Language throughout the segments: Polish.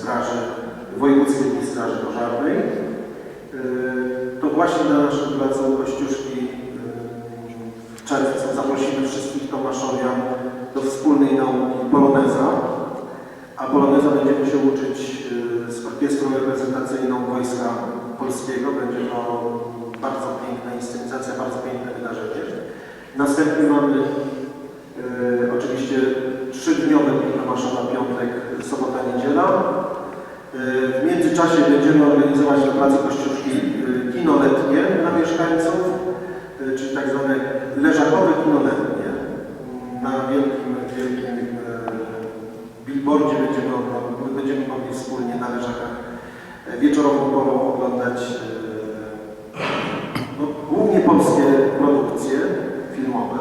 Straży Wojewódzkiej Straży Pożarnej. E, To właśnie na naszym placu Kościuszki e, w czerwcu zaprosimy wszystkich Tomaszowian do wspólnej nauki Poloneza, a Poloneza będziemy się uczyć e, z orkiestrą reprezentacyjną Wojska Polskiego. Będzie to bardzo piękna inscenizacja, bardzo piękne wydarzenie. Następnie mamy oczywiście trzydniowy Dni Tomaszowa, piątek, sobota, niedziela. E, W międzyczasie będziemy organizować na Placu Kościuszki e, kino letnie dla mieszkańców, e, czyli tak zwane leżakowe kino letnie. Na wielkim, wielkim billboardzie będziemy, będziemy mogli wspólnie na leżakach wieczorową porą oglądać e, no, głównie polskie produkcje filmowe.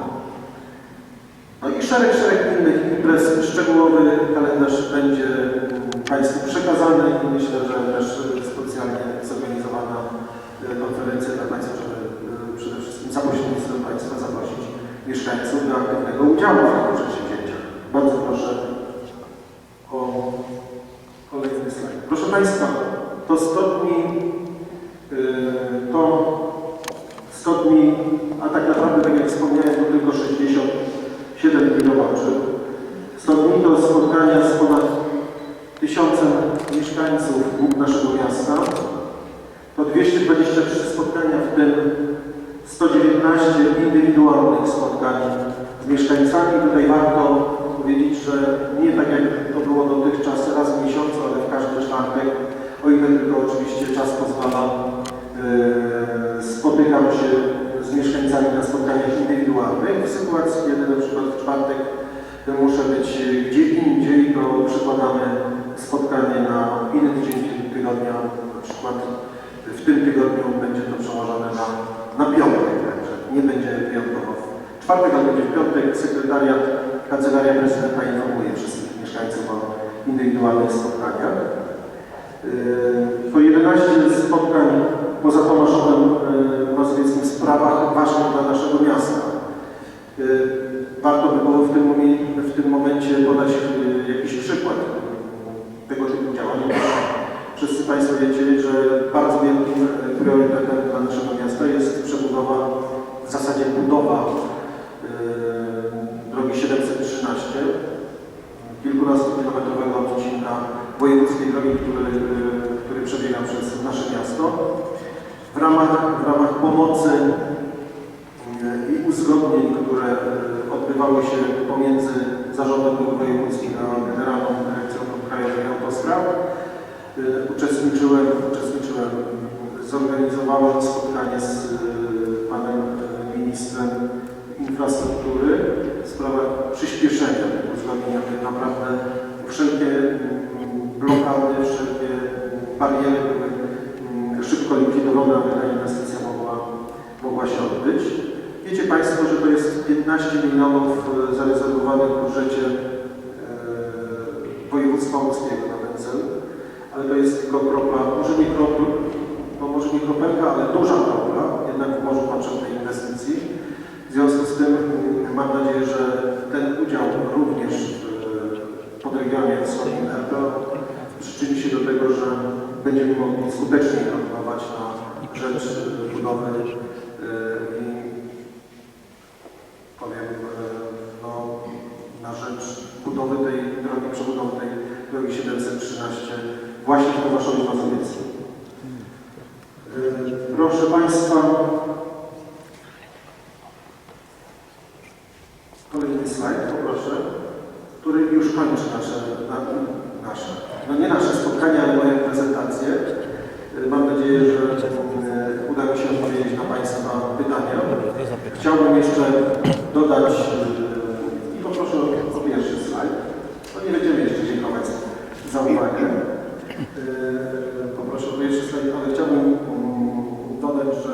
No i szereg, szereg innych imprez. Szczegółowy kalendarz będzie mm, Państwu przekazany i myślę, że też e, specjalnie zorganizowana e, konferencja dla Państwa, żeby e, przede wszystkim za pośrednictwem Państwa zaprosić mieszkańców do udziału w tych przedsięwzięciach. Bardzo proszę o kolejny slajd. Proszę Państwa, to 100 dni, e, to 100 dni, a tak naprawdę, tak jak wspomniałem, to tylko 67 dni roboczych. 100 dni to spotkania z ponad tysiącem mieszkańców naszego miasta. To 223 spotkania, w tym 119 indywidualnych spotkań z mieszkańcami. Tutaj warto powiedzieć, że nie tak jak to było dotychczas raz w miesiącu, ale w każdy czwartek, o ile tylko oczywiście czas pozwala, Yy, spotykam się z mieszkańcami na spotkaniach indywidualnych. W sytuacji, kiedy na przykład w czwartek muszę być gdzie indziej, to przykładamy spotkanie na inny dzień tygodnia, na przykład w tym tygodniu będzie to przełożone na, na piątek, także nie będzie wyjątkowo czwartek, będzie w piątek. Sekretariat, Kancelaria Prezydenta informuje wszystkich mieszkańców o indywidualnych spotkaniach. Yy, To 11 spotkań poza Tomaszowem yy, Mazowieckim w sprawach ważnych dla naszego miasta. Yy, Warto by było w tym, w tym momencie podać yy, jakiś przykład yy, tego typu działań. Wszyscy Państwo wiecie, że bardzo wielkim yy, priorytetem dla naszego miasta jest przebudowa, w zasadzie budowa yy, drogi 713 kilkunastokilometrowego odcinka wojewódzkiej drogi, który, który przebiega przez nasze miasto. W ramach, w ramach pomocy e, i uzgodnień, które e, odbywały się pomiędzy Zarządem Dróg Wojewódzkich a Generalną Dyrekcją Dróg Krajowych i Autostrad, e, uczestniczyłem, uczestniczyłem, zorganizowałem spotkanie z e, panem e, ministrem infrastruktury w sprawach przyspieszenia tego uzgodnienia. Tak naprawdę wszelkie mm, blokady, wszelkie bariery były mm, szybko likwidowane, aby ta inwestycja mogła, mogła się odbyć. Wiecie Państwo, że to jest 15 milionów e, zarezerwowanych w budżecie e, województwa łódzkiego na ten cel, ale to jest tylko kropla, może nie kropla, no może nie kropelka, ale duża kropla, jednak w morzu potrzebnej inwestycji. W związku z tym mm, mam nadzieję, że ten udział również RPO przyczyni się do tego, że będziemy mogli skuteczniej reagować na rzecz e, budowy e, i powiem, e, no, na rzecz budowy tej drogi, przebudowy tej drogi 713 właśnie w Tomaszowie Mazowieckim. E, Proszę Państwa, Kolejny slajd, poproszę, który już kończy nasze, na, nasze, no nie nasze spotkania, ale moje prezentacje. Y, Mam nadzieję, że y, uda mi się odpowiedzieć na Państwa pytania. Chciałbym jeszcze dodać y, i poproszę o, o pierwszy slajd. No nie będziemy jeszcze dziękować za uwagę. Y, Poproszę o pierwszy slajd, ale chciałbym mm, dodać, że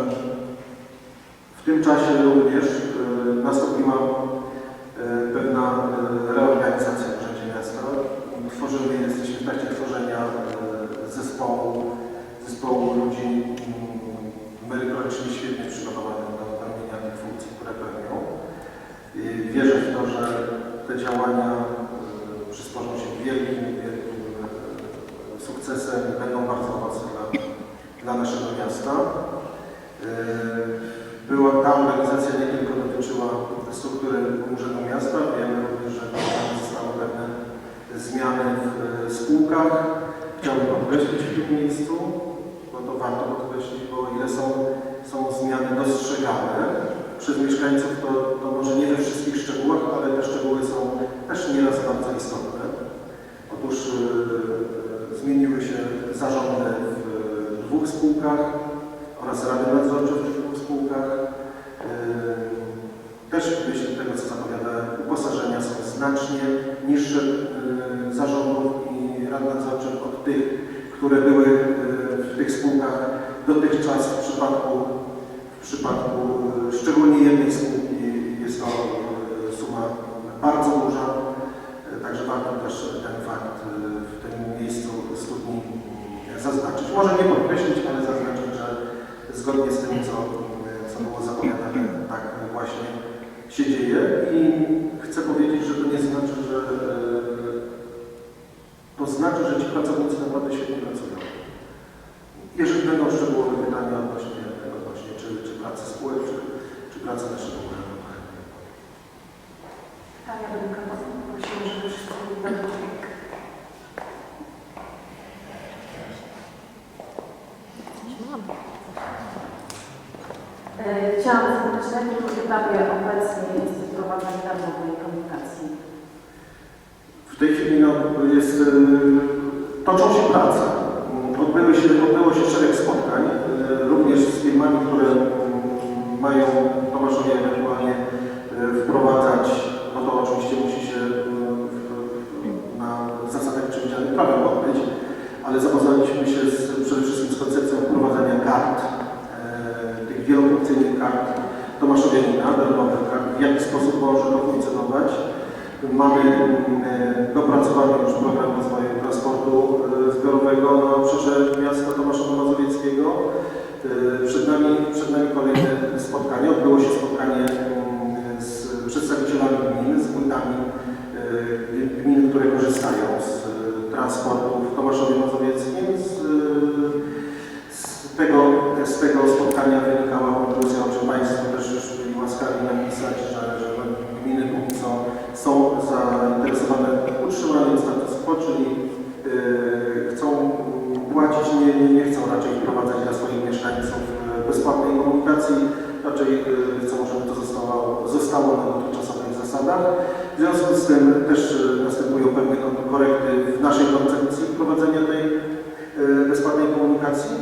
w tym czasie również y, nastąpiła e, pewna e, reorganizacja w Urzędzie Miasta. Tworzymy, jesteśmy w trakcie tworzenia e, zespołu, zespołu ludzi mm, merytorycznie świetnie przygotowanych do pełnienia tych funkcji, które pełnią. I Wierzę w to, że te działania e, przysporzą się wielkim, wielkim e, sukcesem i będą bardzo owocne dla, dla naszego miasta. E, Była ta organizacja nie tylko dotyczyła struktury Urzędu Miasta, wiemy również, że zostały pewne zmiany w e, spółkach. Chciałbym podkreślić w tym miejscu, bo to warto podkreślić, bo ile są, są zmiany dostrzegane przez mieszkańców, to, to może nie we wszystkich szczegółach, ale te szczegóły są też nieraz bardzo istotne. Otóż e, zmieniły się zarządy w dwóch spółkach oraz rady nadzorcze w dwóch spółkach. E, Też w myśl tego, co zapowiadałem, uposażenia są znacznie niższe e, zarządów i rad nadzorczych od tych, które były e, w tych spółkach dotychczas w przypadku, w przypadku e, szczególnie jednej spółki jest to suma bardzo duża. Także warto też ten fakt w tym miejscu studni zaznaczyć. Może nie podkreślić, ale zaznaczyć, że zgodnie z tym, co, co było zapowiadane, tak właśnie się dzieje. I chcę powiedzieć, że to nie znaczy, że e, to znaczy, że ci pracownicy naprawdę świetnie pracują. Jeżeli będą szczegółowe pytania odnośnie, odnośnie czy, czy pracy spółek, czy, czy pracy naszego urzędu, to chętnie odpowiem. Panie Radykal, prosimy, żeby wszyscy Chciałam jakim etapie obecnie jest darmowej komunikacji? W tej chwili no, jest, y, toczą się prace. Tomaszowianina, darmowych kart, w jaki sposób może to funkcjonować. Mamy mm, dopracowany już program rozwoju transportu e, zbiorowego na obszarze miasta Tomaszowa Mazowieckiego. E, Przed nami, przed nami kolejne spotkanie. Odbyło się spotkanie mm, z przedstawicielami gmin, z wójtami e, gmin, które korzystają z e, transportu w Tomaszowie Mazowieckim. Z, e, z tego, z tego spotkania wynikała konkluzja, o czym Państwo też już byli łaskawi napisać, że, że gminy póki co są zainteresowane utrzymaniem status quo, czyli yy, chcą płacić, nie, nie, nie chcą raczej wprowadzać dla swoich mieszkańców yy, bezpłatnej komunikacji, raczej yy, chcą, żeby to zostało, zostało na dotychczasowych zasadach. W związku z tym też yy, następują pewne korekty w naszej koncepcji wprowadzenia tej yy, bezpłatnej komunikacji.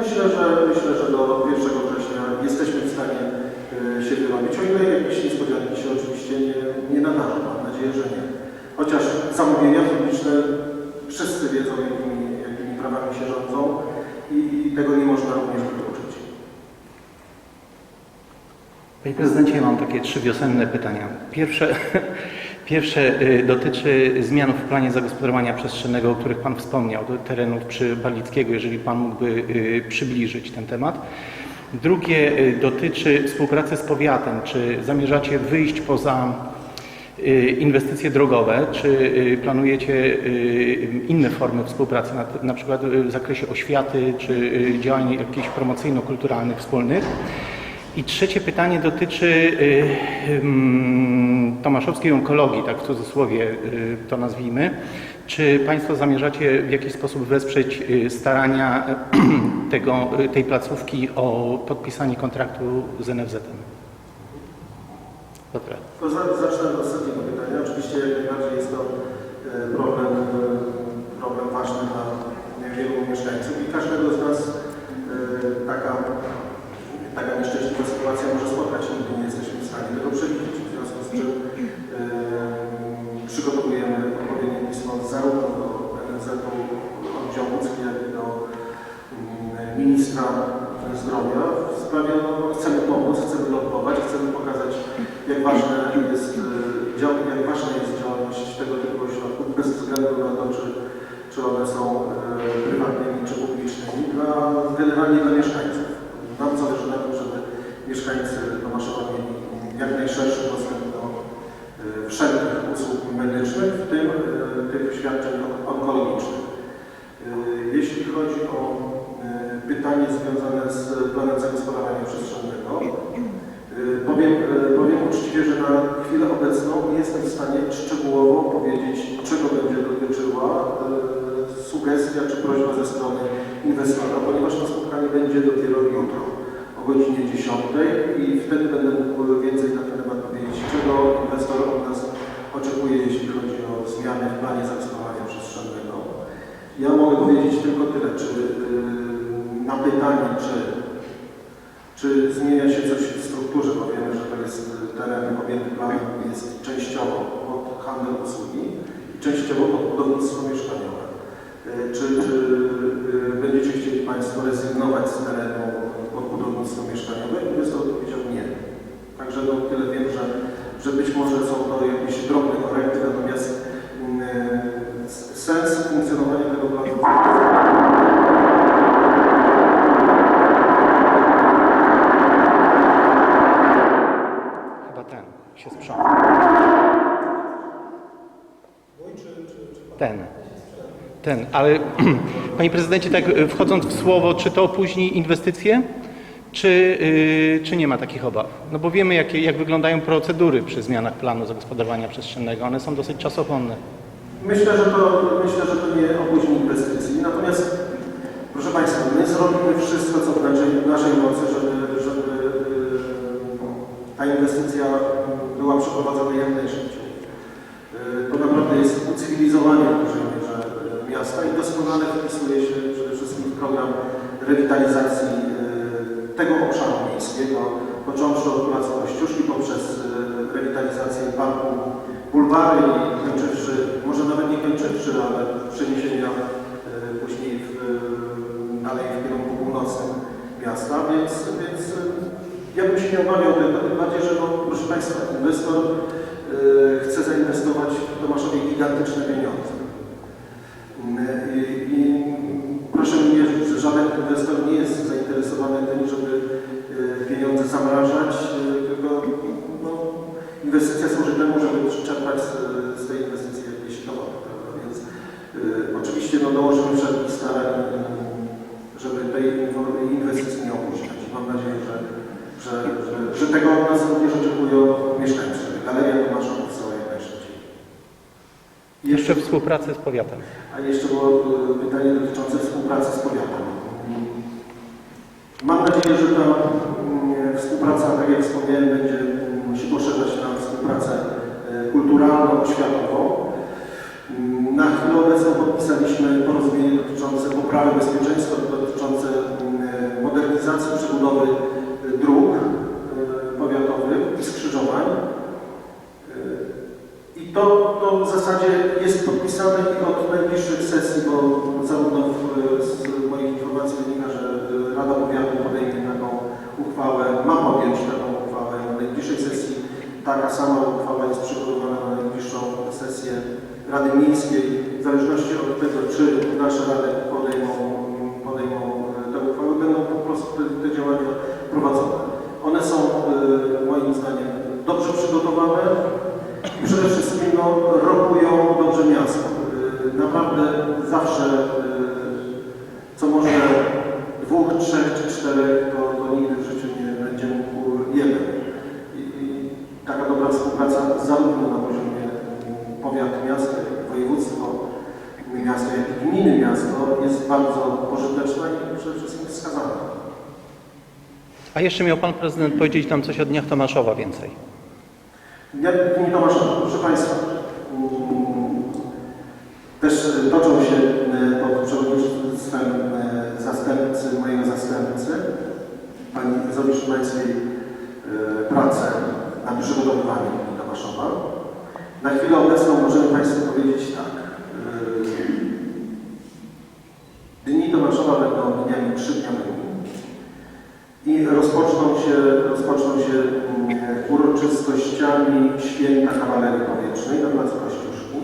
Myślę, że myślę, że do 1 września jesteśmy w stanie e, się wyrobić, o ile jakieś niespodzianki się oczywiście nie, nie nadarzą. Mam nadzieję, że nie. Chociaż zamówienia publiczne wszyscy wiedzą, jakimi, jakimi prawami się rządzą i, i tego nie można również wykluczyć. Panie prezydencie, mam takie trzy wiosenne pytania. Pierwsze, pierwsze y, dotyczy zmian w planie zagospodarowania przestrzennego, o których Pan wspomniał, do terenów przy Balickiego, jeżeli Pan mógłby y, przybliżyć ten temat. Drugie y, dotyczy współpracy z powiatem. Czy zamierzacie wyjść poza inwestycje drogowe, czy planujecie inne formy współpracy, na, przykład w zakresie oświaty, czy działań jakichś promocyjno-kulturalnych wspólnych? I trzecie pytanie dotyczy y, tomaszowskiej onkologii, tak w cudzysłowie y, to nazwijmy. Czy Państwo zamierzacie w jakiś sposób wesprzeć y, starania tego, tej placówki o podpisanie kontraktu z NFZ-em? Dobra. To za, zacznę od ostatniego pytania. Oczywiście najbardziej jest to problem, problem ważny dla wielu mieszkańców i każdego z nas taka, taka nieszczęśliwa sytuacja może spotkać. Nigdy nie jesteśmy w stanie tego przewidzieć. W związku z czym przygotowujemy odpowiednie pismo zarówno do NZ-u oddziału jak i do ministra zdrowia w sprawie, no, chcemy pomóc, chcemy lobbować, chcemy pokazać, jak ważne jest, e, dział- jak ważna jest działalność tego typu ośrodków, bez względu na to, czy, czy one są e, prywatnymi, czy publicznymi, dla, generalnie dla mieszkańców. Nam zależy na tym, żeby mieszkańcy Tomaszowa mieli jak najszerszy dostęp do e, wszelkich usług medycznych, w tym e, tych świadczeń on- onkologicznych. E, chodzi o e, pytanie związane z planem zagospodarowania przestrzennego, e, powiem, e, powiem uczciwie, że na chwilę obecną nie jestem w stanie szczegółowo powiedzieć, czego będzie dotyczyła e, sugestia czy prośba ze strony inwestora, ponieważ to spotkanie będzie dopiero jutro o godzinie 10 i wtedy będę mógł więcej na ten temat powiedzieć, czego inwestor od nas oczekuje, jeśli chodzi o zmiany w planie zagospodarowania przestrzennego. Ja mogę powiedzieć tylko tyle, czy yy, na pytanie, czy, czy zmienia się coś w strukturze, bo wiemy, że to jest y, teren objęty planem, jest częściowo pod handel usługi i częściowo pod budownictwo mieszkaniowe. Yy, Czy, czy yy, będziecie chcieli Państwo rezygnować z terenu pod budownictwo mieszkaniowe? Inwestor odpowiedział nie. Także no, tyle wiem, że, że być może są to jakieś drobne korekty, natomiast mm, sens funkcjonowania tego planu Chyba ten się sprząta. Ten. Ten, ale panie prezydencie, tak y, wchodząc w słowo, czy to opóźni inwestycje, czy, y, czy nie ma takich obaw? No bo wiemy, jakie, jak wyglądają procedury przy zmianach planu zagospodarowania przestrzennego. One są dosyć czasochłonne. Myślę, że to, myślę, że to nie opóźni inwestycji. Natomiast, proszę Państwa, my zrobimy wszystko, co w naszej, w naszej mocy, żeby, żeby yy, ta inwestycja była przeprowadzona jak najszybciej. Yy, To naprawdę jest ucywilizowanie w dużej mierze yy, miasta i doskonale wpisuje się przede wszystkim w program rewitalizacji yy, tego obszaru miejskiego, począwszy od Placu Kościuszki poprzez yy, rewitalizację parku bulwary i kończywszy, może nawet nie kończywszy, ale przeniesienia e, później w, e, dalej w kierunku północnym miasta, więc, więc ja bym się nie obawiał tego, tym bardziej, że no, proszę Państwa, inwestor e, chce zainwestować w Tomaszowie gigantyczne pieniądze. Mm, I, I proszę mi wierzyć, że żaden inwestor nie jest zainteresowany tym, żeby e, pieniądze zamrażać, e, tylko no, inwestycja służy temu, żeby czerpać z, z tej inwestycji jakieś dochody, prawda? Więc y, oczywiście no, dołożymy wszelkich starań, y, żeby tej inwo- inwestycji nie opóźniać. Mam nadzieję, że, że, że, że tego od nas również oczekują mieszkańcy. Galeria Tomasza powstała jak najszybciej. I Jeszcze współpracę z powiatem. a jeszcze było y, pytanie dotyczące współpracy z powiatem. Mam nadzieję, że ta mm, współpraca, tak jak wspomniałem, będzie mm, się poszerzać na współpracę y, kulturalną, oświatową. Mm, Na chwilę obecną podpisaliśmy porozumienie dotyczące poprawy bezpieczeństwa, dotyczące mm, modernizacji przebudowy y, dróg y, powiatowych i skrzyżowań. Y, I to, to w zasadzie jest podpisane i od najbliższych sesji, bo zarówno w, z moich informacji wynika, że y, Rada Powiatu podejmie taką uchwałę, ma podjąć taką uchwałę na najbliższej sesji. Taka sama uchwała jest przygotowana na najbliższą sesję Rady Miejskiej. W zależności od tego, czy nasze rady podejmą, podejmą y, tę uchwałę, będą po prostu te, te działania prowadzone. One są y, moim zdaniem dobrze przygotowane, i przede wszystkim no, rokują dobrze miasto. Y, Naprawdę zawsze, y, co może dwóch, trzech czy czterech, to, to nigdy w życiu nie będzie mógł jeden. I, I taka dobra współpraca zarówno na poziomie mm, powiat, miasta, jak i województwo, miasto, jak i gminy miasto jest bardzo pożyteczna i przede wszystkim wskazana. A jeszcze miał pan prezydent powiedzieć nam coś o Dniach Tomaszowa więcej. Jak Dni Tomaszowa, proszę Państwa, też toczą się pod przewodnictwem e, zastępcy, mojego zastępcy, pani Zoli Szymańskiej, e, prace nad przygotowywaniem Tomaszowa. Na chwilę obecną możemy Państwu powiedzieć tak. e, Dni Tomaszowa będą dniami trzydniowymi i rozpoczną się, rozpoczną się mm, uroczystościami święta kawalerii powietrznej na Placu Kościuszki,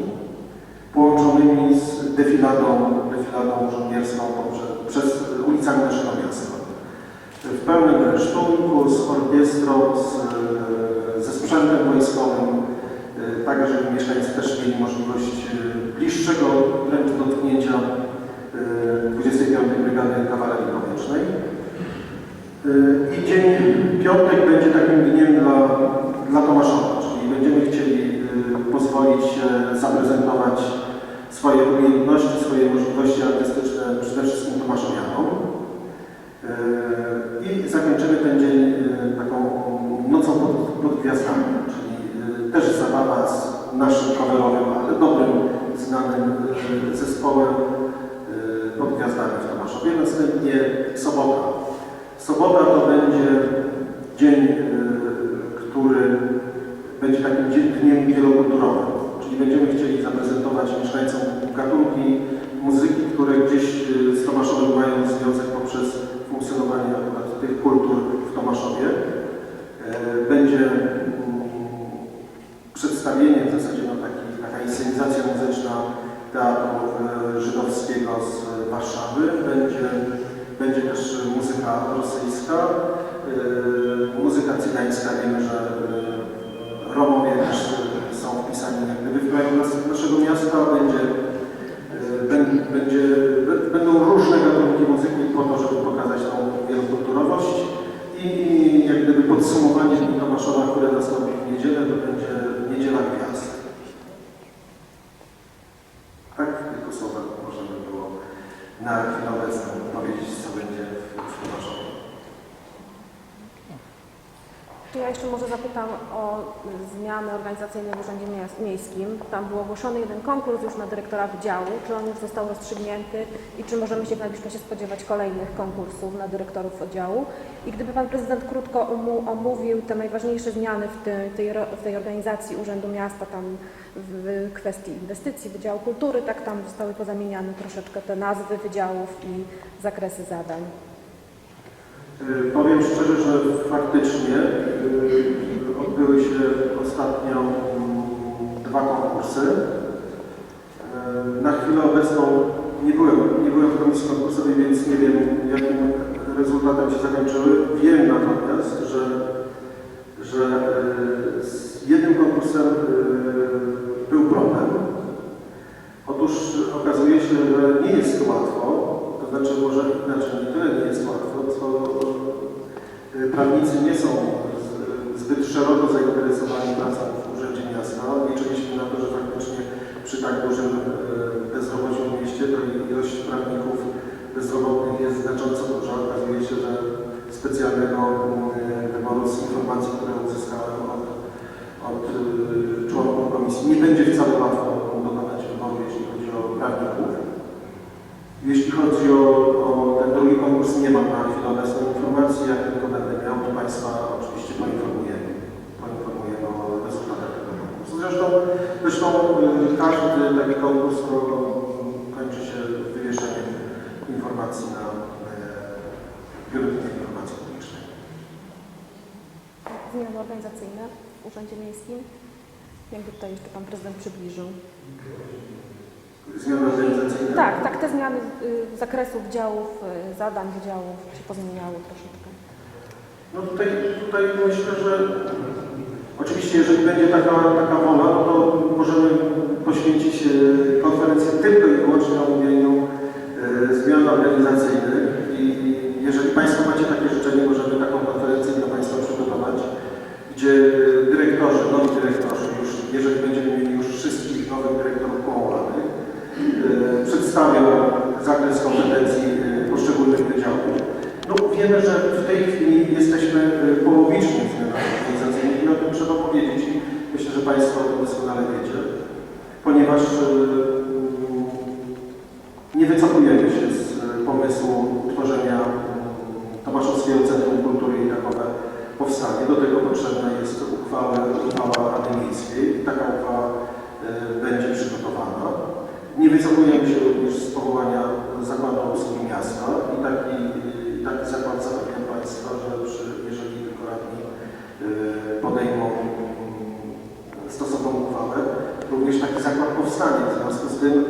połączonymi z defiladą, defiladą żołnierską poprzez, przez ulicami naszego miasta. W pełnym resztunku, z orkiestrą, z, ze sprzętem wojskowym, e, tak żeby mieszkańcy też mieli możliwość e, bliższego wręcz dotknięcia e, 25 Y, I dzień piątek będzie takim dniem dla, dla Tomaszowa, czyli będziemy chcieli y, pozwolić się zaprezentować swoje umiejętności, swoje możliwości artystyczne przede wszystkim Tomaszowianom. Y, I zakończymy ten dzień y, taką nocą pod, pod gwiazdami, czyli y, też zabawa z naszym coverowym, ale dobrym, znanym y, zespołem y, pod gwiazdami w Tomaszowie. Następnie sobota. Sobota to będzie dzień, y, który będzie takim dniem wielokulturowym, czyli będziemy chcieli zaprezentować mieszkańcom gatunki muzyki, które gdzieś y, z Tomaszowem mają związek poprzez funkcjonowanie akurat tych kultur w Tomaszowie. E, Będzie mm, przedstawienie, w zasadzie no, taki, taka inscenizacja muzyczna Teatru e, Żydowskiego z Warszawy. Będzie, będzie też muzyka rosyjska, e, muzyka cygańska. Wiemy, że e, Romowie też e, są wpisani jak gdyby w krajobraz naszego miasta. Będzie, e, bę- będzie, b- będą różne gatunki muzyki po to, żeby pokazać tą wielokulturowość. I jak gdyby podsumowanie Dni Tomaszowa, które nastąpi w niedzielę, to będzie Niedziela Gwiazd. Tak, tylko słowa możemy było na chwilę obecną powiedzieć, co będzie w, w Tomaszowie. To ja jeszcze może zapytam o y, zmiany organizacyjne w Urzędzie Miejskim. Tam był ogłoszony jeden konkurs już na dyrektora wydziału. Czy on już został rozstrzygnięty i czy możemy się w najbliższym czasie spodziewać kolejnych konkursów na dyrektorów oddziału? I gdyby Pan Prezydent krótko omówił te najważniejsze zmiany w, tej- tej, w tej organizacji Urzędu Miasta, tam w, kwestii inwestycji, Wydziału Kultury, tak tam zostały pozamieniane troszeczkę te nazwy wydziałów i zakresy zadań. Powiem szczerze, że faktycznie y, odbyły się ostatnio mm, dwa konkursy. Y, Na chwilę obecną nie byłem, nie byłem w komisji konkursowej, więc nie wiem jakim rezultatem się zakończyły. Wiem natomiast, że, że y, z jednym konkursem y, był problem. Otóż okazuje się, że nie jest łatwo, to znaczy może inaczej, nie tyle nie jest łatwo, co prawnicy nie są zbyt szeroko zainteresowani pracą w Urzędzie Miasta. Liczyliśmy na to, że faktycznie przy tak dużym y, bezrobociu w mieście to ilość prawników bezrobotnych jest znacząco duża. Okazuje się, że specjalnego y, wyboru z informacji, które uzyskałem od, od y, członków komisji, nie będzie wcale łatwo dokonać wyboru, jeśli chodzi o prawników. Jeśli chodzi o, o ten drugi konkurs, nie mam na chwilę obecną informacji. Jak tylko będę miał, to Państwa oczywiście każdy taki konkurs kończy się wywieszeniem informacji na e, Biuletynie Informacji Publicznej. Zmiany organizacyjne w Urzędzie Miejskim. Jakby tutaj jeszcze Pan Prezydent przybliżył. Zmiany organizacyjne. Tak, tak, te zmiany y, zakresów działów, y, zadań wydziałów się pozmieniały troszeczkę. No tutaj, tutaj myślę, że oczywiście jeżeli będzie taka, taka wola, no to możemy poświęcić e, konferencję tylko i wyłącznie omówieniu e, zmian organizacyjnych i jeżeli Państwo macie takie życzenie, możemy taką konferencję dla Państwa przygotować, gdzie e, dyrektorzy, nowi dyrektorzy, już, jeżeli będziemy mieli już wszystkich nowych dyrektorów powołanych, e, przedstawią zakres kompetencji e, poszczególnych wydziałów. No, wiemy, że w tej chwili jesteśmy e, połowicznie w zmianach organizacyjnych i o tym trzeba powiedzieć i myślę, że Państwo o tym doskonale wiecie, ponieważ e, mm, nie wycofujemy się z e, pomysłu utworzenia mm, Tomaszowskiego Centrum Kultury i takowe powstanie. Do tego potrzebna jest uchwała, uchwała Rady Miejskiej. Taka uchwała e, będzie przygotowana. Nie wycofujemy się również z powołania Zakładu Obsługi Miasta i taki, i taki zakład zapewniam Państwa, że przy, jeżeli tylko radni e, podejmą mm, stosowną uchwałę, również taki zakład powstanie. W związku z tym